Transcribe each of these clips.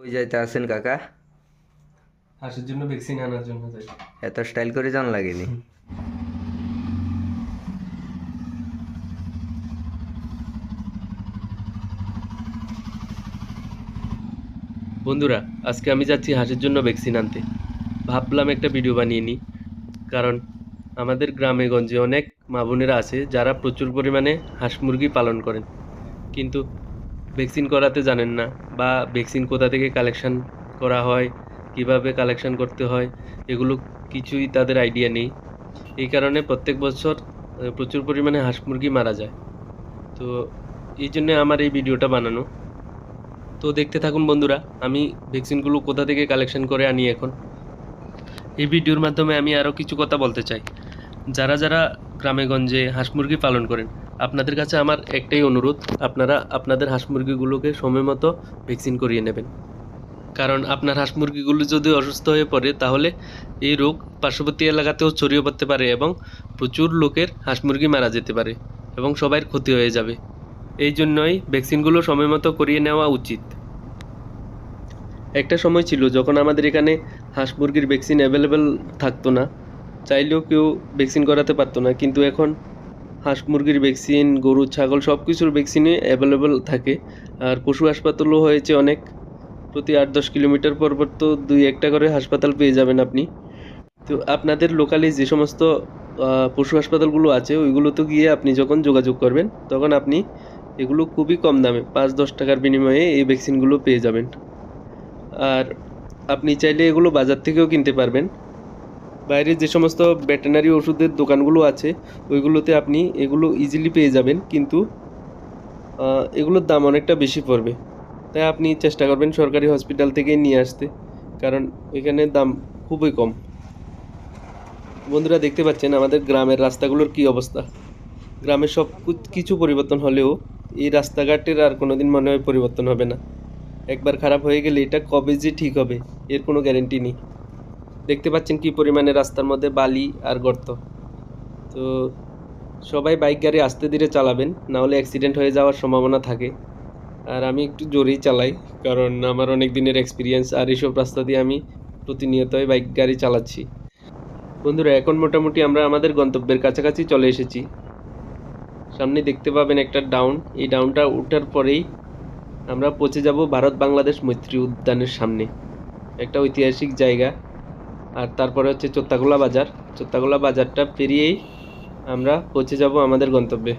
ওই যাইতে আছেন কাকা? হাঁসের জন্য ভ্যাকসিন আনার জন্য যাই। এত স্টাইল করে জান লাগেনি? বন্ধুরা আজকে আমি যাচ্ছি হাঁসের জন্য ভ্যাকসিন আনতে। ভাবলাম একটা ভিডিও বানিয়ে নিই কারণ আমাদের গ্রামে গঞ্জে অনেক মা বোনেরা আছে যারা প্রচুর পরিমাণে হাঁস মুরগি পালন করেন। কিন্তু ভ্যাকসিন করাতে জানেন না বা ভ্যাকসিন কোথা থেকে কালেকশান করা হয়, কীভাবে কালেকশন করতে হয়, এগুলো কিছুই তাদের আইডিয়া নেই। এই কারণে প্রত্যেক বছর প্রচুর পরিমাণে হাঁস মুরগি মারা যায়। তো এই জন্যে আমার এই ভিডিওটা বানানো। তো দেখতে থাকুন বন্ধুরা, আমি ভ্যাকসিনগুলো কোথা থেকে কালেকশন করে আনি এখন। এই ভিডিওর মাধ্যমে আমি আরও কিছু কথা বলতে চাই। যারা যারা গ্রামেগঞ্জে হাঁস মুরগি পালন করেন আপনাদের কাছে আমার একটাই অনুরোধ, আপনারা আপনাদের হাঁস মুরগিগুলোকে সময় মতো ভ্যাকসিন করিয়ে নেবেন। কারণ আপনার হাঁস মুরগিগুলো যদি অসুস্থ হয়ে পড়ে, তাহলে এই রোগ পার্শ্ববর্তী এলাকাতেও ছড়িয়ে পড়তে পারে এবং প্রচুর লোকের হাঁস মুরগি মারা যেতে পারে এবং সবার ক্ষতি হয়ে যাবে। এই জন্যই ভ্যাকসিনগুলো সময় মতো করিয়ে নেওয়া উচিত। একটা সময় ছিল যখন আমাদের এখানে হাঁস মুরগির ভ্যাকসিন অ্যাভেলেবেল থাকতো না, চাইলেও কেউ ভ্যাকসিন করাতে পারতো না, কিন্তু এখন হাঁস মুরগির ভ্যাকসিন গরু, ছাগল সব কিছুর ভ্যাকসিনই অ্যাভেলেবেল থাকে। আর পশু হাসপাতালও হয়েছে অনেক। প্রতি আট দশ কিলোমিটার পর পর তো দুই একটা করে হাসপাতাল পেয়ে যাবেন আপনি। তো আপনাদের লোকালি যে সমস্ত পশু হাসপাতালগুলো আছে, ওইগুলোতে গিয়ে আপনি যখন যোগাযোগ করবেন, তখন আপনি এগুলো খুবই কম দামে, পাঁচ দশ টাকার বিনিময়ে এই ভ্যাকসিনগুলো পেয়ে যাবেন। আর আপনি চাইলে এগুলো বাজার থেকেও কিনতে পারবেন। বাইরে যে সমস্ত ভেটেনারি ওষুধের দোকানগুলো আছে, ওইগুলোতে আপনি এগুলো ইজিলি পেয়ে যাবেন, কিন্তু এগুলোর দাম অনেকটা বেশি পড়বে। তাই আপনি চেষ্টা করবেন সরকারি হসপিটাল থেকেই নিয়ে আসতে, কারণ এখানে দাম খুবই কম। বন্ধুরা, দেখতে পাচ্ছেন আমাদের গ্রামের রাস্তাগুলোর কি অবস্থা? গ্রামের সব কিছু পরিবর্তন হলেও এই রাস্তাঘাটের আর কোনো দিন মনে হয় পরিবর্তন হবে না। একবার খারাপ হয়ে গেলে এটা কবে যে ঠিক হবে, এর কোনো গ্যারেন্টি নেই। দেখতে পাচ্ছেন কি পরিমাণে রাস্তার মধ্যে বালি আর গর্ত। তো সবাই বাইক গাড়ি আস্তে ধীরে চালাবেন, না হলে অ্যাক্সিডেন্ট হয়ে যাওয়ার সম্ভাবনা থাকে। আর আমি একটু জোরেই চালাই, কারণ আমার অনেক দিনের এক্সপিরিয়েন্স আর এইসব রাস্তা দিয়ে আমি প্রতিনিয়তই বাইক গাড়ি চালাচ্ছি। বন্ধুরা, এখন মোটামুটি আমরা আমাদের গন্তব্যের কাছাকাছি চলে এসেছি। সামনে দেখতে পাবেন একটা ডাউন এই ডাউনটা ওঠার পরেই আমরা পৌঁছে যাব ভারত বাংলাদেশ মৈত্রী উদ্যানের সামনে। একটা ঐতিহাসিক জায়গা। আর তারপরে হচ্ছে চোত্তাগোলা বাজার। চোত্তাগোলা বাজারটা পেরিয়েই আমরা পৌঁছে যাব আমাদের গন্তব্যে।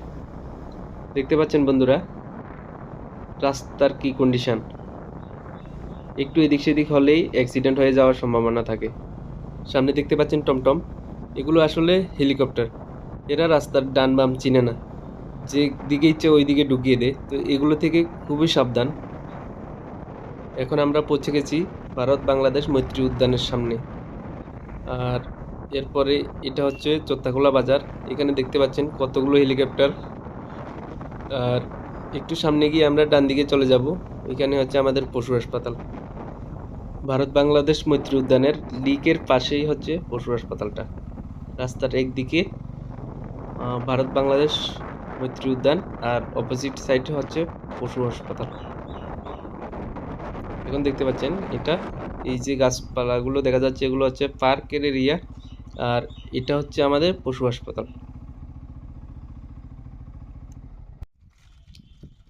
দেখতে পাচ্ছেন বন্ধুরা, রাস্তার কি কন্ডিশন একটু এদিক সেদিক হলেই অ্যাক্সিডেন্ট হয়ে যাওয়ার সম্ভাবনা থাকে। সামনে দেখতে পাচ্ছেন টমটম। এগুলো আসলে হেলিকপ্টার এরা রাস্তার ডান বাম চিনে না। যে দিকে ইচ্ছে ওই দিকে ঢুকিয়ে দেয়। তো এগুলো থেকে খুবই সাবধান। এখন আমরা পৌঁছে গেছি ভারত বাংলাদেশ মৈত্রী উদ্যানের সামনে। আর এরপরে এটা হচ্ছে চোত্তাখোলা বাজার। এখানে দেখতে পাচ্ছেন কতগুলো হেলিকপ্টার। আর একটু সামনে গিয়ে আমরা ডান দিকে চলে যাব। এখানে হচ্ছে আমাদের পশু হাসপাতাল। ভারত বাংলাদেশ মৈত্রী উদ্যানের লিকের পাশেই হচ্ছে পশু হাসপাতালটা। রাস্তার একদিকে ভারত বাংলাদেশ মৈত্রী উদ্যান আর অপোজিট সাইডে হচ্ছে পশু হাসপাতাল। এখন দেখতে পাচ্ছেন এটা এই যে গাছপালাগুলো দেখা যাচ্ছে, এগুলো হচ্ছে পার্কের এরিয়া আর এটা হচ্ছে আমাদের পশু হাসপাতাল।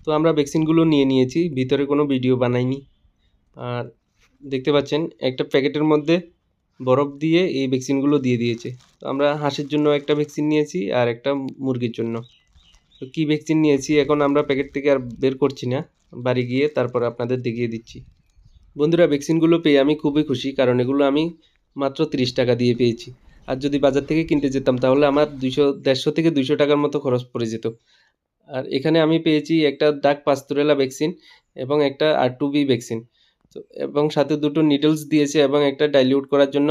তো আমরা ভ্যাকসিনগুলো নিয়ে নিয়েছি, ভিতরে কোনো ভিডিও বানাইনি। আর দেখতে পাচ্ছেন, একটা প্যাকেটের মধ্যে বরফ দিয়ে এই ভ্যাকসিনগুলো দিয়ে দিয়েছে। তো আমরা হাঁসের জন্য একটা ভ্যাকসিন নিয়েছি আর একটা মুরগির জন্য। তো কী ভ্যাকসিন নিয়েছি, এখন আমরা প্যাকেট থেকে আর বের করছি না। বাড়ি গিয়ে তারপর আপনাদের দেখিয়ে দিচ্ছি। বন্ধুরা ভ্যাকসিনগুলো পেয়ে আমি খুবই খুশি, কারণ এগুলো আমি মাত্র তিরিশ টাকা দিয়ে পেয়েছি। আর যদি বাজার থেকে কিনতে যেতাম, তাহলে আমার দুইশো, দেড়শো থেকে দুইশো টাকার মতো খরচ পড়ে যেত। আর এখানে আমি পেয়েছি একটা ডাক পাস্তুরেলা ভ্যাকসিন এবং একটা আর টু বি ভ্যাকসিন তো, এবং সাথে দুটো নিডলস দিয়েছে এবং একটা ডাইলিউট করার জন্য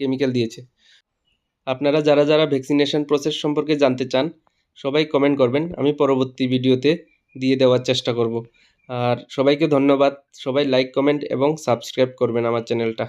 কেমিক্যাল দিয়েছে। আপনারা যারা যারা ভ্যাকসিনেশন প্রসেস সম্পর্কে জানতে চান, সবাই কমেন্ট করবেন। আমি পরবর্তী ভিডিওতে দিয়ে দেওয়ার চেষ্টা করব। আর সবাইকে ধন্যবাদ। সবাই লাইক কমেন্ট এবং সাবস্ক্রাইব করবেন আমার চ্যানেলটা